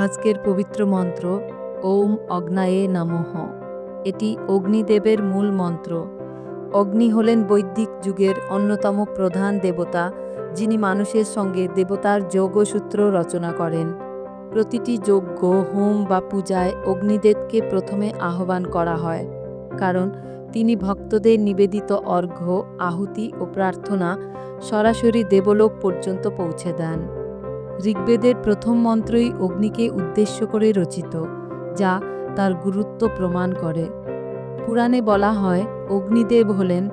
আজকের পবিত্র মন্ত্র, ওম অগ্নায়ে নমঃ। এটি অগ্নিদেবের মূল মন্ত্র। অগ্নি হলেন বৈদিক যুগের অন্যতম প্রধান দেবতা, যিনি মানুষের সঙ্গে দেবতার যোগসূত্র রচনা করেন। প্রতিটি যজ্ঞ, হোম বা পূজায় অগ্নিদেবকে প্রথমে আহ্বান করা হয়, কারণ তিনি ভক্তদের নিবেদিত অর্ঘ্য, আহুতি ও প্রার্থনা সরাসরি দেবলোক পর্যন্ত পৌঁছে দেন। ঋগ্বেদের প্রথম মন্ত্রই অগ্নিকে উদ্দেশ্য করে রচিত, যা তার গুরুত্ব প্রমাণ করে। পুরাণে বলা হয়, অগ্নিদেব হলেন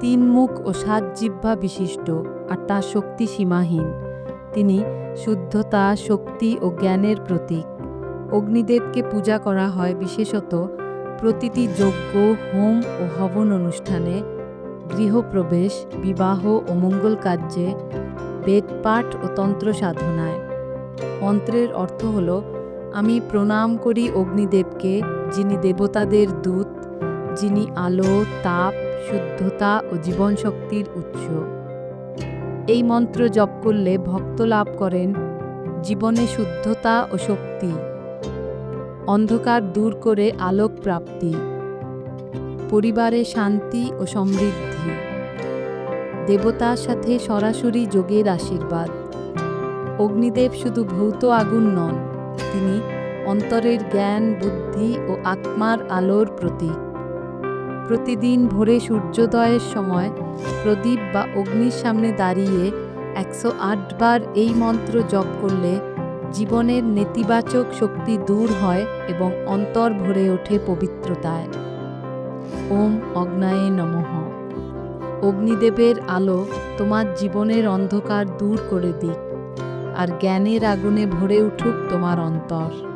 তিন মুখ ও সাত জিহ্বা বিশিষ্ট আর তার শক্তি সীমাহীন। তিনি শুদ্ধতা, শক্তি ও জ্ঞানের প্রতীক। অগ্নিদেবকে পূজা করা হয় বিশেষত প্রতিটি যজ্ঞ, হোম ও হবন অনুষ্ঠানে। গৃহপ্রবেশ, বিবাহ ও মঙ্গল কার্যে বেদপাঠ ও তন্ত্র সাধনায়। মন্ত্রের অর্থ হল, আমি প্রণাম করি অগ্নিদেবকে, যিনি দেবতাদের দূত, যিনি আলো, তাপ, শুদ্ধতা ও জীবনশক্তির উৎস। এই মন্ত্র জপ করলে ভক্ত লাভ করেন জীবনে শুদ্ধতা ও শক্তি, অন্ধকার দূর করে আলোক প্রাপ্তি, পরিবারে শান্তি ও সমৃদ্ধি। দেবতার সাথে সরাসরি যোগের আশীর্বাদ। অগ্নিদেব শুধু ভৌত আগুন নন, তিনি অন্তরের জ্ঞান, বুদ্ধি ও আত্মার আলোর প্রতীক। প্রতিদিন ভোরে সূর্যোদয়ের সময় প্রদীপ বা অগ্নির সামনে দাঁড়িয়ে একশো আট বার এই মন্ত্র জপ করলে জীবনের নেতিবাচক শক্তি দূর হয় এবং অন্তর ভরে ওঠে পবিত্রতায়। ওম অগ্নায়ে নমঃ। অগ্নিদেবের আলো তোমার জীবনের অন্ধকার দূর করে দিক, আর জ্ঞানের আগুনে ভরে উঠুক তোমার অন্তর।